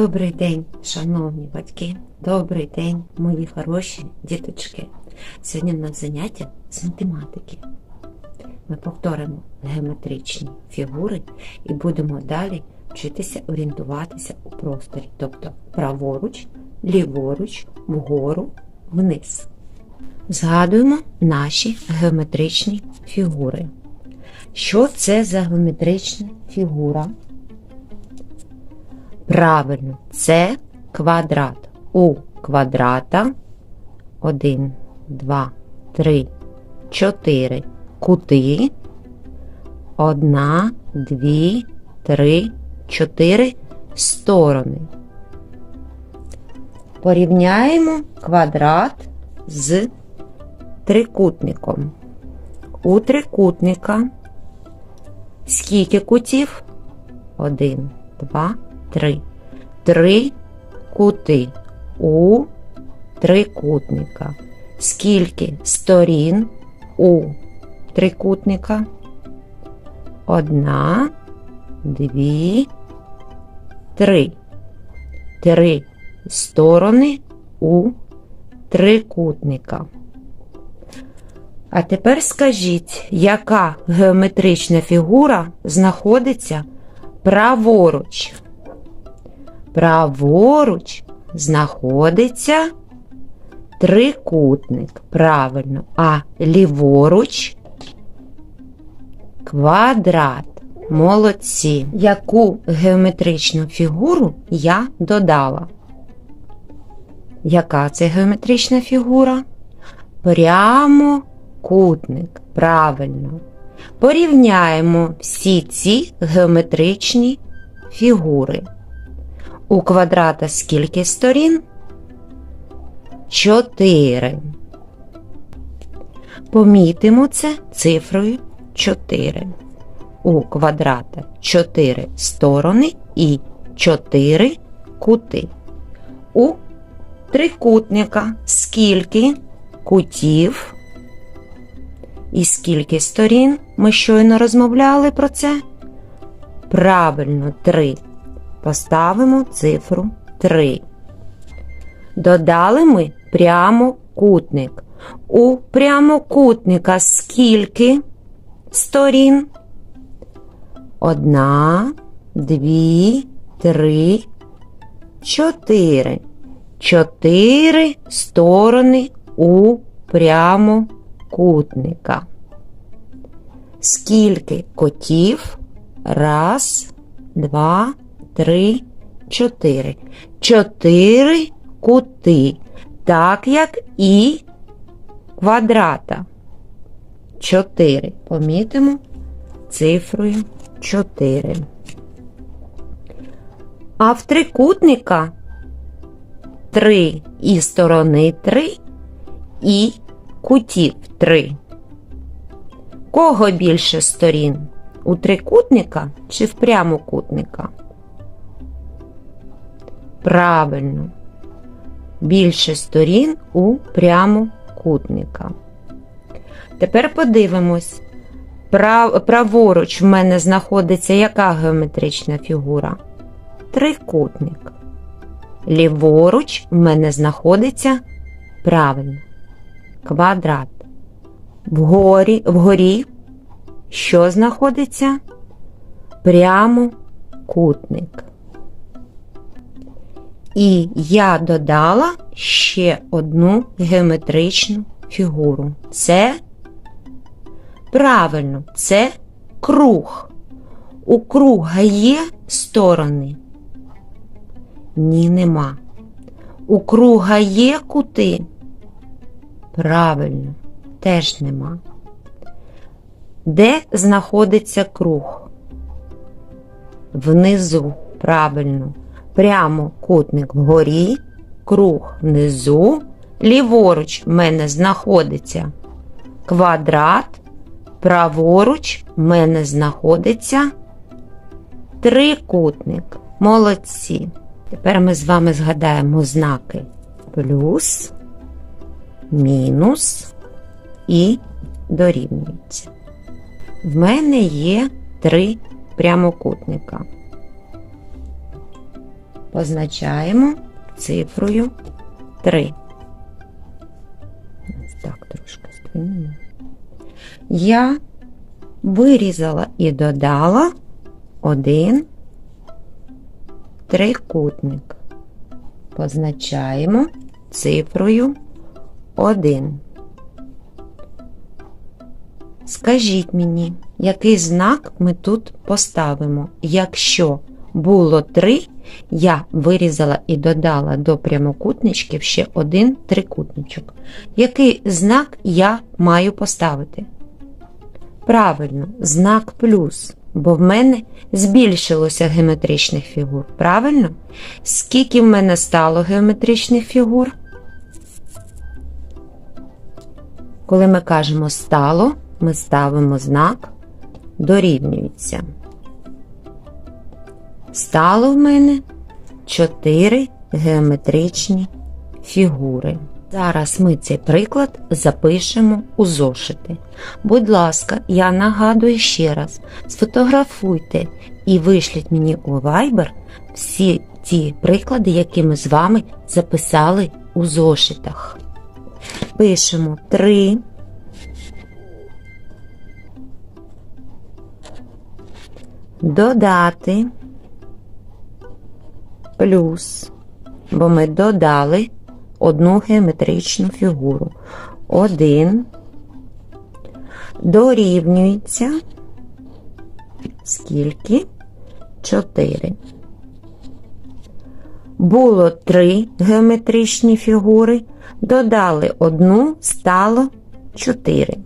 Добрий день, шановні батьки, добрий день, мої хороші діточки. Сьогодні в нас заняття з математики. Ми повторимо геометричні фігури і будемо далі вчитися орієнтуватися у просторі, тобто праворуч, ліворуч, вгору, вниз. Згадуємо наші геометричні фігури. Що це за геометрична фігура? Правильно, це квадрат. У квадрата 1, 2, 3, 4 кути. 1, 2, 3, 4 сторони. Порівняємо квадрат з трикутником. У трикутника скільки кутів? 1, 2, 3. Три кути у трикутника. Скільки сторін у трикутника? Одна, дві, три. Три сторони у трикутника. А тепер скажіть, яка геометрична фігура знаходиться праворуч? Праворуч знаходиться трикутник. Правильно. А ліворуч квадрат. Молодці. Яку геометричну фігуру я додала? Яка це геометрична фігура? Прямокутник. Правильно. Порівняємо всі ці геометричні фігури. У квадрата скільки сторін? Чотири. Помітимо це цифрою 4. У квадрата 4 сторони і 4 кути. У трикутника скільки кутів і скільки сторін? Ми щойно розмовляли про це? Правильно, 3. Поставимо цифру 3. Додали ми прямокутник. У прямокутника скільки сторін? Одна, дві, три, чотири. Чотири сторони у прямокутника. Скільки котів? Раз, два, три, чотири. Чотири кути, так як і квадрата. Чотири. Помітимо цифрою 4. А в трикутника 3 і сторони 3 і кутів 3. Кого більше сторін? У трикутника чи в прямокутника? Правильно. Більше сторін у прямокутника. Тепер подивимось. Прав... Праворуч в мене знаходиться яка геометрична фігура? Трикутник. Ліворуч в мене знаходиться правильно. Квадрат. Вгорі, вгорі що знаходиться? Прямокутник. І я додала ще одну геометричну фігуру. Це правильно, це круг. У круга є сторони? Ні, нема. У круга є кути? Правильно, теж нема. Де знаходиться круг? Внизу, правильно. Прямо кутник вгорі, круг внизу. Ліворуч в мене знаходиться квадрат, праворуч в мене знаходиться трикутник. Молодці. Тепер ми з вами згадаємо знаки плюс, мінус і дорівнюється. В мене є три прямокутника. Позначаємо цифрою 3. Так трошки здвинемо. Я вирізала і додала один трикутник. Позначаємо цифрою 1. Скажіть мені, який знак ми тут поставимо? Якщо було 3, я вирізала і додала до прямокутничків ще один трикутничок. Який знак я маю поставити? Правильно, знак плюс, бо в мене збільшилося геометричних фігур. Правильно? Скільки в мене стало геометричних фігур? Коли ми кажемо стало, ми ставимо знак дорівнюється. Стало в мене 4 геометричні фігури. Зараз ми цей приклад запишемо у зошити. Будь ласка, я нагадую ще раз: сфотографуйте і вишліть мені у Viber всі ті приклади, які ми з вами записали у зошитах. Пишемо 3. Додати плюс, бо ми додали одну геометричну фігуру. 1 дорівнюється скільки? 4. Було 3 геометричні фігури, додали одну, стало 4.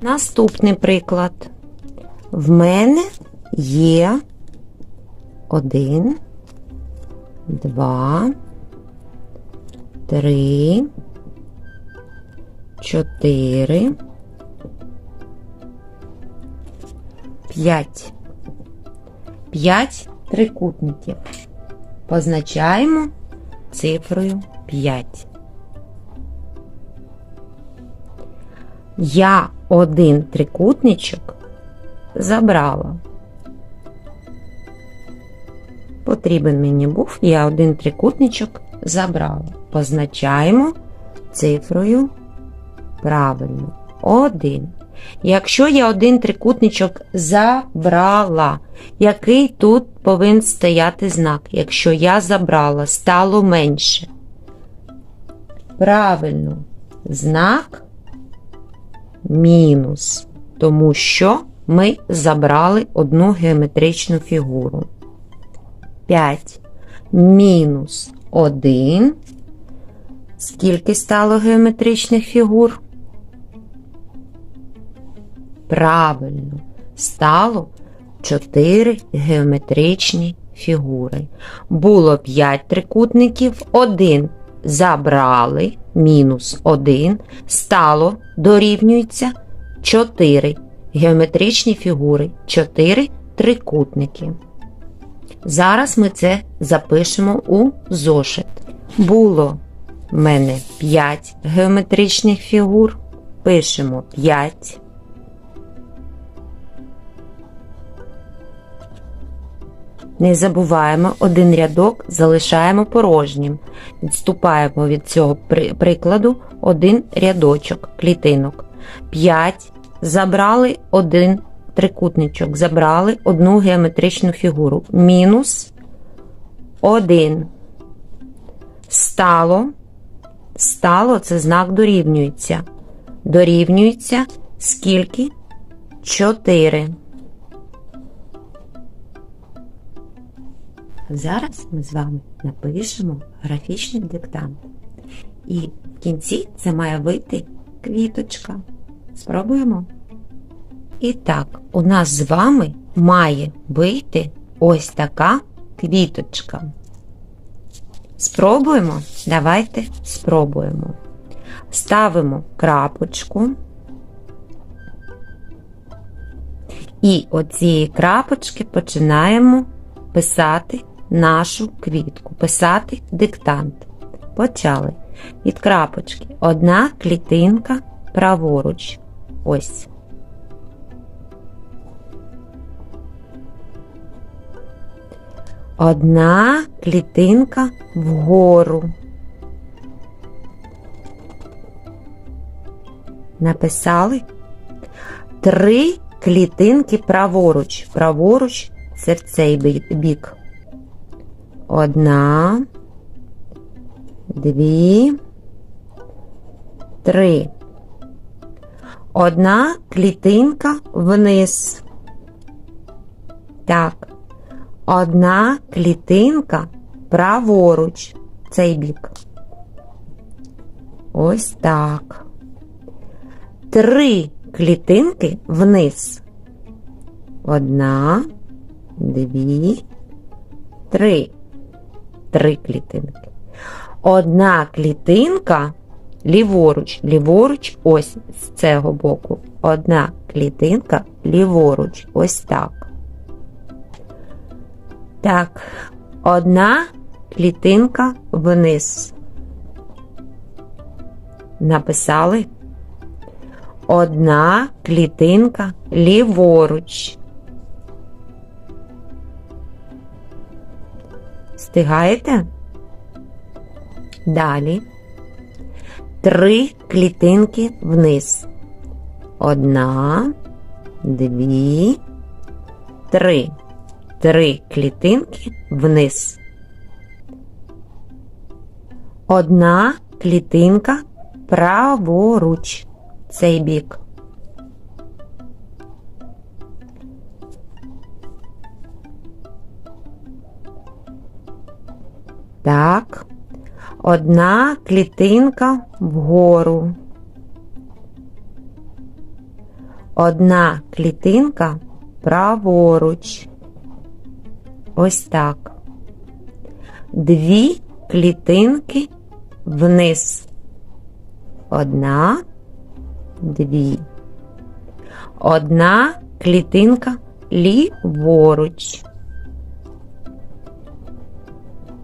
Наступний приклад. В мене є 1, 2, три, чотири, п'ять. П'ять трикутників. Позначаємо цифрою 5. Я один трикутничок забрала. Потрібен мені був, я один трикутничок забрала. Позначаємо цифрою правильно. 1. Якщо я один трикутничок забрала, який тут повинен стояти знак? Якщо я забрала, стало менше. Правильно, знак мінус, тому що ми забрали одну геометричну фігуру. 5 мінус 1. Скільки стало геометричних фігур? Правильно, стало 4 геометричні фігури. Було 5 трикутників, 1 забрали, мінус 1, стало, дорівнюється 4 геометричні фігури, 4 трикутники. Зараз ми це запишемо у зошит. Було в мене 5 геометричних фігур. Пишемо 5. Не забуваємо, один рядок залишаємо порожнім. Відступаємо від цього прикладу один рядочок клітинок. 5. Забрали один трикутничок, забрали одну геометричну фігуру. Мінус 1. Стало. Стало це знак дорівнюється. Дорівнюється скільки? 4. Зараз ми з вами напишемо графічний диктант. І в кінці це має вийти квіточка. Спробуємо? І так, у нас з вами має вийти ось така квіточка. Спробуємо? Давайте спробуємо. Ставимо крапочку. І оцієї крапочки починаємо писати нашу квітку, писати диктант. Почали. Від крапочки одна клітинка праворуч. Ось. Одна клітинка вгору. Написали три клітинки праворуч. Праворуч це цей бік. Одна, дві, три. Одна клітинка вниз. Так. Одна клітинка праворуч. Цей бік. Ось так. Три клітинки вниз. Одна, дві, три. Три клітинки. Одна клітинка ліворуч. Ліворуч ось з цього боку. Одна клітинка ліворуч. Ось так. Так, одна клітинка вниз. Написали. Одна клітинка ліворуч. Встигаєте? Далі. Три клітинки вниз. Одна, дві, три. Три клітинки вниз. Одна клітинка праворуч. Цей бік. Так. Одна клітинка вгору. Одна клітинка праворуч. Ось так. Дві клітинки вниз. Одна, дві. Одна клітинка ліворуч.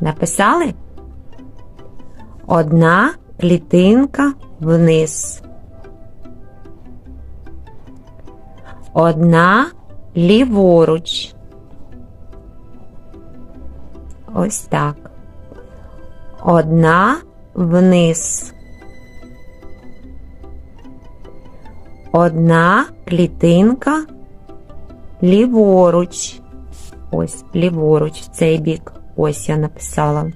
Написали? Одна клітинка вниз. Одна ліворуч. Ось так. Одна вниз. Одна клітинка ліворуч. Ось, ліворуч, в цей бік. Ось я написала.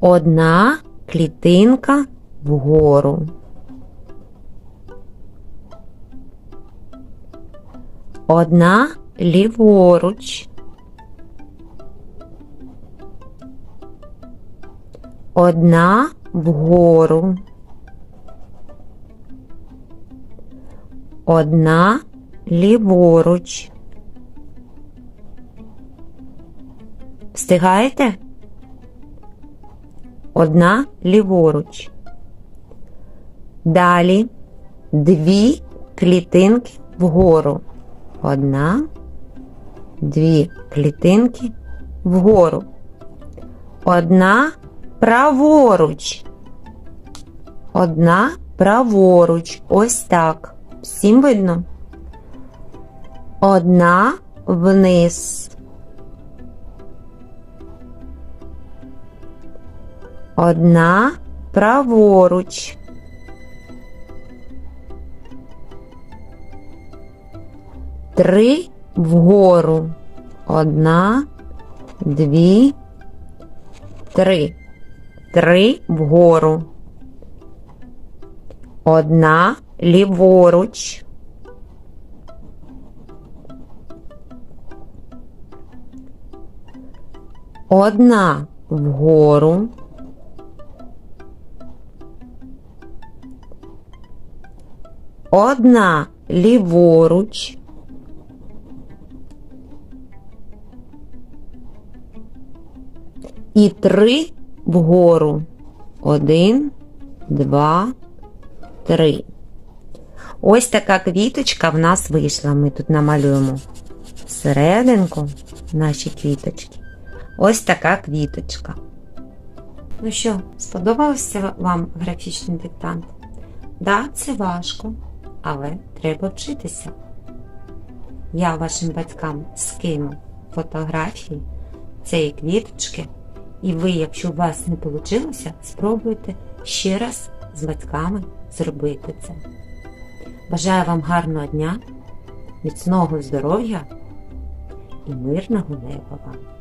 Одна клітинка вгору. Одна ліворуч. Одна вгору. Одна ліворуч. Встигаєте? Одна ліворуч. Далі дві клітинки вгору. Одна, дві клітинки вгору. Одна праворуч. Одна праворуч. Ось так. Всім видно. Одна вниз. Одна праворуч. Три вгору. Одна, дві, три. Три вгору. Одна ліворуч. Одна вгору. Одна ліворуч. І три вгору. Один, два, три. Ось така квіточка в нас вийшла. Ми тут намалюємо всерединку наші квіточки. Ось така квіточка. Ну що, сподобався вам графічний диктант? Да, це важко, але треба вчитися. Я вашим батькам скину фотографії цієї квіточки. І ви, якщо у вас не вийшло, спробуйте ще раз з батьками зробити це. Бажаю вам гарного дня, міцного здоров'я і мирного неба вам!